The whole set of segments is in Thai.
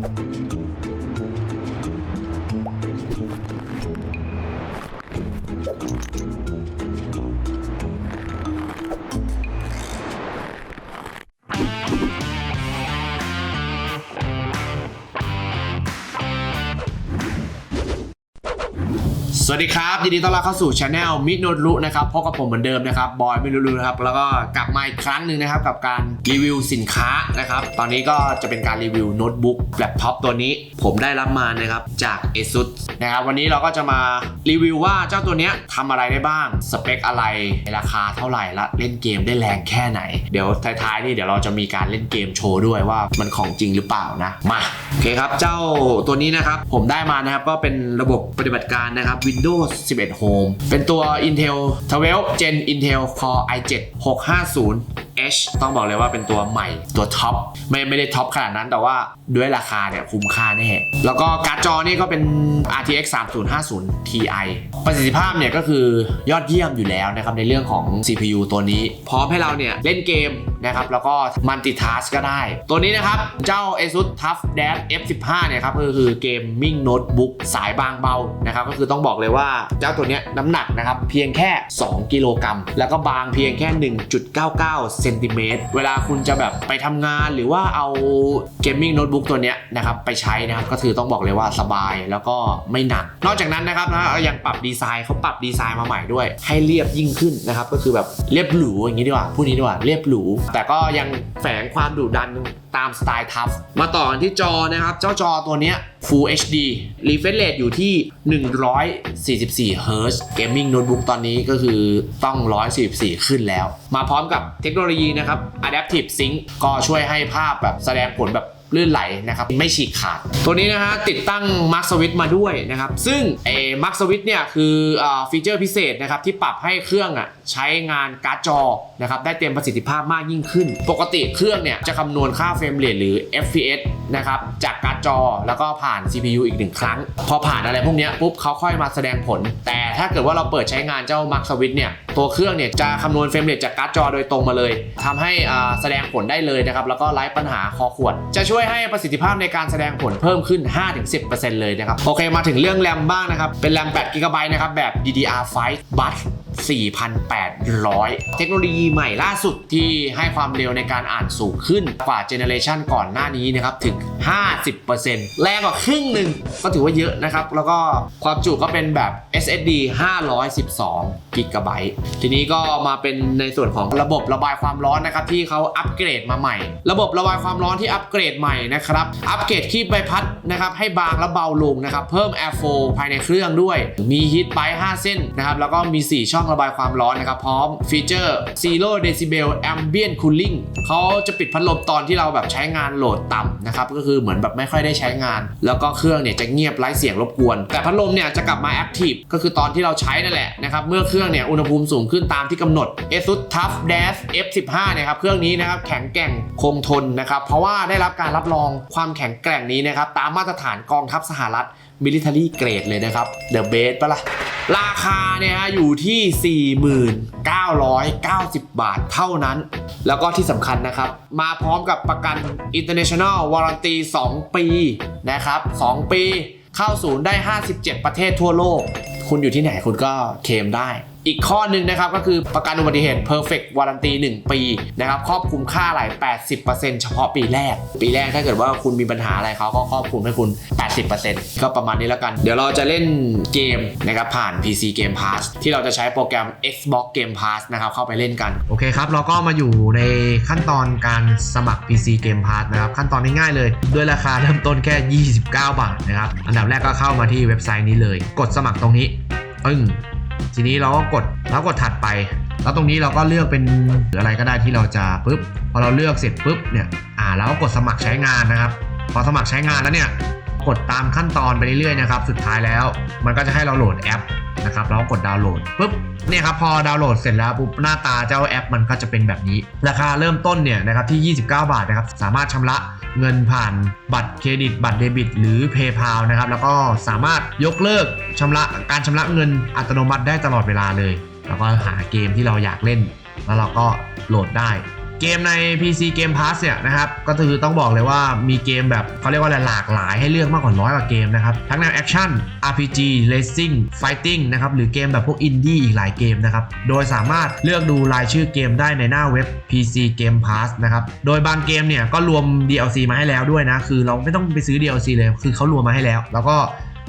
Thank you. สวัสดีครับยินดีต้อนรับเข้าสู่ช anel มิโนรุนะครับพบกับผมเหมือนเดิมนะครับบอยมิโนรุนะครับแล้วก็กลับมาอีกครั้งหนึ่งนะครับกับการรีวิวสินค้านะครับตอนนี้ก็จะเป็นการรีวิวโน้ตบุ๊กแล็ปท็อปตัวนี้ ผมได้รับมานะครับจาก ASUS นะครับวันนี้เราก็จะมารีวิวว่าเจ้าตัวเนี้ยทำอะไรได้บ้างสเปคอะไรราคาเท่าไหร่และเล่นเกมได้แรงแค่ไหน เดี๋ยวท้ายๆนี่เดี๋ยวเราจะมีการเล่นเกมโชว์ด้วยว่ามันของจริงหรือเปล่านะมาโอเคครับเจ้าตัวนี้นะครับผมได้มานะครับก็เป็นระบบปฏิบัติการนะครับ Windows 11 Home เป็นตัว Intel 12 Gen Intel Core i7 650 H ต้องบอกเลยว่าเป็นตัวใหม่ตัวท็อปไม่ไม่ได้ท็อปขนาดนั้นแต่ว่าด้วยราคาเนี่ยคุ้มค่าแน่ แล้วก็การ์ดจอนี่ก็เป็น RTX 3050 Ti ประสิทธิภาพเนี่ยก็คือยอดเยี่ยมอยู่แล้วนะครับในเรื่องของ CPU ตัวนี้ พร้อมให้เราเนี่ยเล่นเกมนะครับแล้วก็มัลติทัสก็ได้ ตัวนี้นะครับ เจ้า ASUS TUF Dash F15 เนี่ยครับก็คือเกมมิ่งโน้ตบุ๊กสายบางเบานะครับก็คือต้องบอกเลยว่าเจ้าตัวนี้น้ำหนักนะครับเพียงแค่ 2 กิโลกรัมแล้วก็บางเพียงแค่ 1.99เซนติเมตรเวลาคุณจะแบบไปทำงานหรือว่าเอาเกมมิ่งโน้ตบุ๊กตัวเนี้ยนะครับไปใช้นะครับก็คือต้องบอกเลยว่าสบายแล้วก็ไม่หนัก นอกจากนั้นนะครับนะยังปรับดีไซน์เขาปรับดีไซน์มาใหม่ด้วย ให้เรียบยิ่งขึ้นนะครับก็คือแบบเรียบหรูอย่างนี้ดีกว่าพูดนี้ดีกว่าเรียบหรู แต่ก็ยังแฝงความดุดัน ตามสไตล์ทัฟมาต่อกันที่จอนะครับ เจ้าจอตัวนี้ Full HD refresh rate อยู่ที่ 144 Hz Gaming Notebook ตอนนี้ก็คือต้อง 144 ขึ้นแล้ว มาพร้อมกับเทคโนโลยีนะครับ Adaptive Sync ก็ช่วยให้ภาพแบบแสดงผลแบบ ลื่นไหลนะครับไม่ฉีกขาด ตัวนี้นะฮะติดตั้ง Mark Switch มาด้วยนะครับซึ่งไอ้ Mark Switch เนี่ยคืออฟีเจอร์พิเศษนะครับที่ปรับให้เครื่องอะใช้งานการ์ดจอนะครับได้เต็มประสิทธิภาพมากยิ่งขึ้น ปกติเครื่องเนี่ยจะคำนวณค่าเฟรมเรทหรือ FPS นะครับจากการ์ดจอแล้วก็ผ่าน CPU อีกหนึ่งครั้ง พอผ่านอะไรพวกเนี้ยปุ๊บเขาค่อยมาแสดงผล แต่ถ้าเกิดว่าเราเปิดใช้งานเจ้า Mark Switch เนี่ยตัวเครื่องเนี่ยจะคำนวณเฟรมเรทจากการ์ดจอโดยตรงมาเลยทำให้อ่าแสดงผลได้เลยนะครับแล้วก็ไร้ปัญหาคอขวดจะช่วยให้ประสิทธิภาพในการแสดงผลเพิ่มขึ้น 5-10%เลยนะครับ โอเคมาถึงเรื่องแรมบ้างนะครับ เป็นแรม8 g b นะครับแบบ DDR5 Bus 4,800 เทคโนโลยีใหม่ล่าสุดที่ให้ความเร็วในการอ่านสูงขึ้นกว่าเจเนอเรชันก่อนหน้านี้นะครับ ถึง 50%แรงกว่าครึ่งหนึ่งก็ถือว่าเยอะนะครับ แล้วก็ความจุก็เป็นแบบ SSD 512 g b ทีนี้ก็มาเป็นในส่วนของระบบระบายความร้อนนะครับที่เขาอัปเกรดมาใหม่ ระบบระบายความร้อนที่อัปเกรดใหม่นะครับอัปเกรดคีบใบพัดนะครับให้บางและเบาลงนะครับเพิ่ม airflow ภายในเครื่องด้วย มี heat pipe 5เส้นนะครับแล้วก็มี 4 ช่องระบายความร้อนนะครับพร้อมฟีเจอร์ zero decibel ambient cooling เขาจะปิดพัดลมตอนที่เราแบบใช้งานโหลดต่ำนะครับก็คือเหมือนแบบไม่ค่อยได้ใช้งาน แล้วก็เครื่องเนี่ยจะเงียบไร้เสียงรบกวน แต่พัดลมเนี่ยจะกลับมา active ก็คือตอนที่เราใช้นั่นแหละนะครับเมื่อเครื่องเนี่ยอุณหภูมิสูงขึ้นตามที่กำหนด ASUS TUF Dash F15 เนี่ยครับเครื่องนี้นะครับแข็งแกร่งคงทนนะครับเพราะว่าได้รับการรับรองความแข็งแกร่งนี้นะครับตามมาตรฐานกองทัพสหรัฐ military grade เลยนะครับ The best ปะล่ะราคาเนี่ยฮะอยู่ที่ 4990 บาทเท่านั้น แล้วก็ที่สำคัญนะครับ มาพร้อมกับประกัน international warranty 2 ปีนะครับ 2 ปีเข้าศูนย์ได้ 57 ประเทศทั่วโลก คุณอยู่ที่ไหนคุณก็เคลมได้ อีกข้อหนึ่งนะครับก็คือประกันอุบัติเหตุ perfect warranty 1 ปีนะครับครอบคลุมค่าอะไหล่80%เฉพาะปีแรก ปีแรกถ้าเกิดว่าคุณมีปัญหาอะไรเขาก็ครอบคลุมให้คุณ 80%ก็ประมาณนี้แล้วกัน เดี๋ยวเราจะเล่นเกมนะครับผ่าน PC Game Pass ที่เราจะใช้โปรแกรม Xbox Game Pass นะครับเข้าไปเล่นกัน โอเคครับ เราก็มาอยู่ในขั้นตอนการสมัคร PC Game Pass นะครับ ขั้นตอนง่ายๆเลย ด้วยราคาเริ่มต้นแค่ 29 บาทนะครับ อันดับแรกก็เข้ามาที่เว็บไซต์นี้เลย กดสมัครตรงนี้ปึ้ง ทีนี้เราก็กดแล้วกดถัดไป แล้วตรงนี้เราก็เลือกเป็นอะไรก็ได้ที่เราจะปุ๊บพอเราเลือกเสร็จปุ๊บเนี่ยอ่าเราก็กดสมัครใช้งานนะครับ พอสมัครใช้งานแล้วเนี่ยกดตามขั้นตอนไปเรื่อยๆนะครับสุดท้ายแล้ว มันก็จะให้เราโหลดแอปนะครับเราก็กดดาวน์โหลดปุ๊บเนี่ยครับพอดาวน์โหลดเสร็จแล้วปุ๊บหน้าตาเจ้าแอปมันก็จะเป็นแบบนี้ ราคาเริ่มต้นเนี่ยนะครับที่ 29 บาทนะครับสามารถชำระ เงินผ่านบัตรเครดิต บัตรเดบิต หรือ PayPal นะครับ แล้วก็สามารถยกเลิกชำระการชำระเงินอัตโนมัติได้ตลอดเวลาเลย แล้วก็หาเกมที่เราอยากเล่น แล้วเราก็โหลดได้ เกมใน PC Game Pass เนี่ยนะครับก็คือต้องบอกเลยว่ามีเกมแบบเขาเรียกว่าอะไรหลากหลายให้เลือกมากกว่าร้อยกว่าเกมนะครับ ทั้งแนวแอคชั่น RPG Racing Fighting นะครับหรือเกมแบบพวกอินดี้อีกหลายเกมนะครับ โดยสามารถเลือกดูรายชื่อเกมได้ในหน้าเว็บ PC Game Pass นะครับโดยบางเกมเนี่ยก็รวม DLC มาให้แล้วด้วยนะ คือเราไม่ต้องไปซื้อ DLC เลยคือเขารวมมาให้แล้ว แล้วก็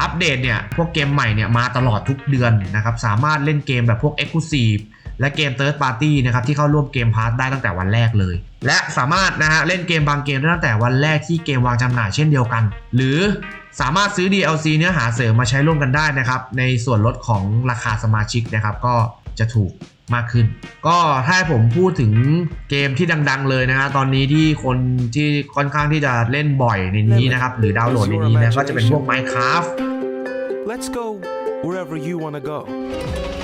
อัปเดตเนี่ยพวกเกมใหม่เนี่ยมาตลอดทุกเดือนนะครับสามารถเล่นเกมแบบพวก Exclusive และเกม Third Party นะครับที่เข้าร่วมเกมพาร์ทได้ตั้งแต่วันแรกเลย และสามารถนะฮะเล่นเกมบางเกมได้ตั้งแต่วันแรกที่เกมวางจำหน่ายเช่นเดียวกัน หรือสามารถซื้อ DLC เนื้อหาเสริมมาใช้ร่วมกันได้นะครับในส่วนลดของราคาสมาชิกนะครับก็จะถูกมากขึ้น ก็ถ้าผมพูดถึงเกมที่ดัง ๆ เลยนะฮะตอนนี้ที่คนที่ค่อนข้างที่จะเล่นบ่อยในนี้นะครับหรือดาวน์โหลดในนี้นะก็จะเป็นพวก Minecraft Let's go wherever you want to go.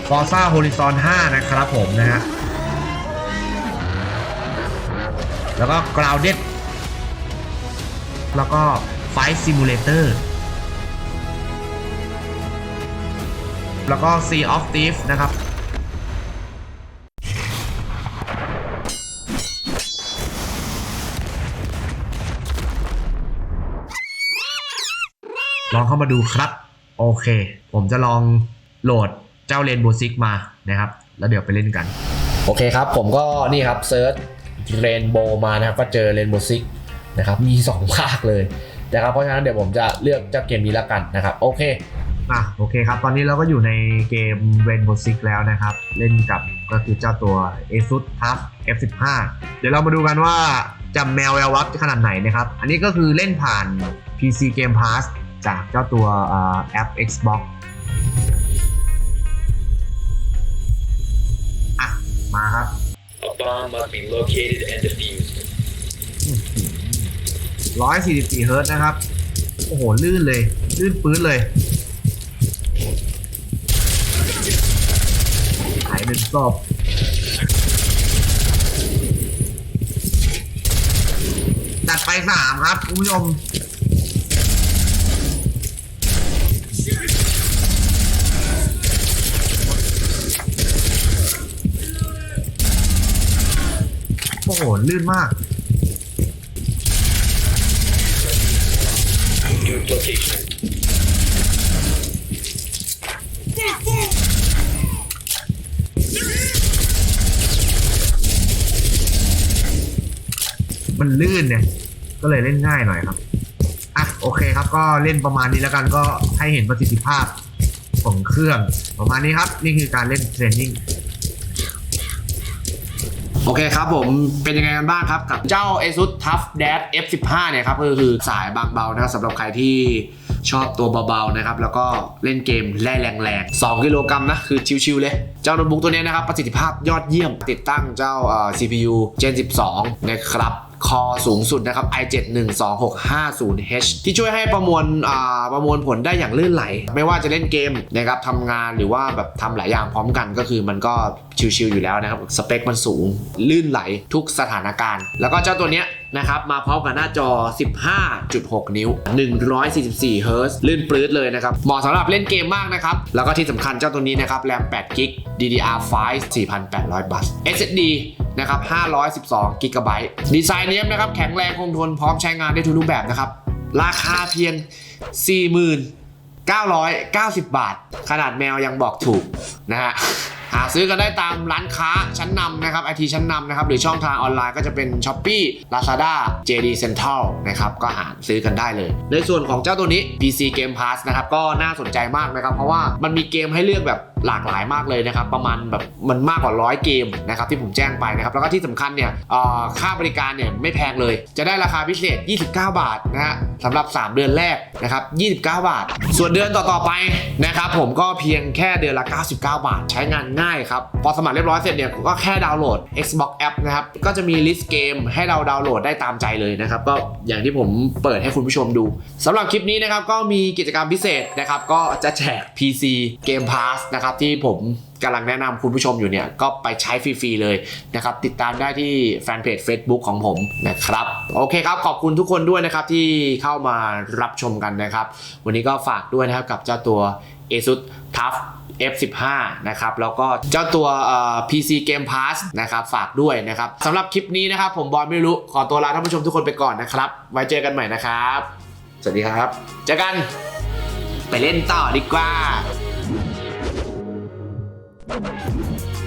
Forza Horizon 5นะครับผมนะฮะ แล้วก็ Grounded แล้วก็ Flight Simulator แล้วก็ Sea of Thieves นะครับ ลองเข้ามาดูครับ โอเค ผมจะลองโหลดเจ้าเรนโบ Six มานะครับ แล้วเดี๋ยวไปเล่นกัน โอเคครับ ผมก็นี่ครับเซิร์ชเรนโบว์มานะครับ ก็เจอเรนโบว์ซิกนะครับ มี 2 ภาคเลยนะครับเพราะฉะนั้นเดี๋ยวผมจะเลือกเจ้าเกมนี้แล้วกันนะครับ โอเคอะโอเคครับ ตอนนี้เราก็อยู่ในเกม Rainbow Six แล้วนะครับ เล่นกับก็คือเจ้าตัว ASUS TUF F15 เดี๋ยวเรามาดูกันว่าจำแมวแวววับขนาดไหนนะครับ อันนี้ก็คือเล่นผ่าน PC Game Pass จากเจ้าตัวเอ่อแอป Xbox อะ มาครับ A bomb must be located and defused. 144เฮิร์ตซ์นะครับ โอ้โห ลื่นเลย ลื่นปื้นเลยหายเป็นศพจัดไปสามครับ คุณผู้ชม อ้โหลื่นมาก New location. มันลื่นเนี่ย ก็เลยเล่นง่ายหน่อยครับ อะโอเคครับ ก็เล่นประมาณนี้แล้วกันก็ให้เห็นประสิทธิภาพของเครื่อง ประมาณนี้ครับ นี่คือการเล่นเทรนนิ่ง โอเคครับผมเป็นยังไงกันบ้างครับกับเจ้า ASUS TUF Dash F15 เนี่ยครับก็คือสายบางเบานะครับสำหรับใครที่ชอบตัวเบาๆนะครับแล้วก็เล่นเกมแร่แรงๆ2กิโลกรัมนะคือชิวๆเลย เจ้าโน้ตบุ๊กตัวนี้นะครับประสิทธิภาพยอดเยี่ยมติดตั้งเจ้า CPU Gen 12 นะครับ คอสูงสุดนะครับ i7-12650H ที่ช่วยให้ประมวลประมวลผลได้อย่างลื่นไหล ไม่ว่าจะเล่นเกมนะครับทำงานหรือว่าแบบทำหลายอย่างพร้อมกันก็คือมันก็ชิวๆอยู่แล้วนะครับ สเปคมันสูง ลื่นไหลทุกสถานการณ์ แล้วก็เจ้าตัวเนี้ยนะครับมาพร้อมกับหน้าจอ 15.6 นิ้ว 144 เฮิร์ตซ์ลื่นปลื้ดเลยนะครับ เหมาะสำหรับเล่นเกมมากนะครับ แล้วก็ที่สำคัญเจ้าตัวนี้นะครับ แรม8กิก DDR5 4,800 บัส SSD นะครับ512กิกะไบต์ดีไซน์เนี้ยนะครับแข็งแรงคงทนพร้อมใช้งานได้ทุกรูปแบบนะครับ ราคาเพียง 4990 บาท ขนาดแมวยังบอกถูกนะฮะหาซื้อกันได้ตามร้านค้าชั้นนำนะครับไอทีชั้นนำนะครับ หรือช่องทางออนไลน์ก็จะเป็น s h อ p e e Lazada JD Central นะครับ ก็หาซื้อกันได้เลย ในส่วนของเจ้าตัวนี้ PC Game Pass นะครับ ก็น่าสนใจมากนะครับ เพราะว่ามันมีเกมให้เลือกแบบ หลากหลายมากเลยนะครับ ประมาณแบบมันมากกว่า100เกมนะครับที่ผมแจ้งไปนะครับ แล้วก็ที่สำคัญเนี่ยเอ่อค่าบริการเนี่ยไม่แพงเลย จะได้ราคาพิเศษ 29 บาทนะฮะสำหรับ 3 เดือนแรกนะครับ29 บาท ส่วนเดือนต่อๆไปนะครับผมก็เพียงแค่เดือนละ 99 บาท ใช้งานง่ายครับพอสมัครเรียบร้อยเสร็จเนี่ยก็แค่ดาวน์โหลด Xbox App นะครับก็จะมีลิสต์เกมให้เราดาวน์โหลดได้ตามใจเลยนะครับก็อย่างที่ผมเปิดให้คุณผู้ชมดูสำหรับคลิปนี้นะครับก็มีกิจกรรมพิเศษนะครับก็จะแจก PC Game Pass นะครับที่ผมกำลังแนะนำคุณผู้ชมอยู่เนี่ยก็ไปใช้ฟรีๆเลยนะครับติดตามได้ที่แฟนเพจ Facebook ของผมนะครับโอเคครับขอบคุณทุกคนด้วยนะครับที่เข้ามารับชมกันนะครับ วันนี้ก็ฝากด้วยนะครับกับเจ้าตัว ASUS TUF F15 นะครับแล้วก็เจ้าตัวเอ่อ PC Game Pass นะครับฝากด้วยนะครับสำหรับคลิปนี้นะครับผมบอลไม่รู้ขอตัวลาท่านผู้ชมทุกคนไปก่อนนะครับ ไว้เจอกันใหม่นะครับ สวัสดีครับ เจอกัน ไปเล่นต่อดีกว่า Thank you.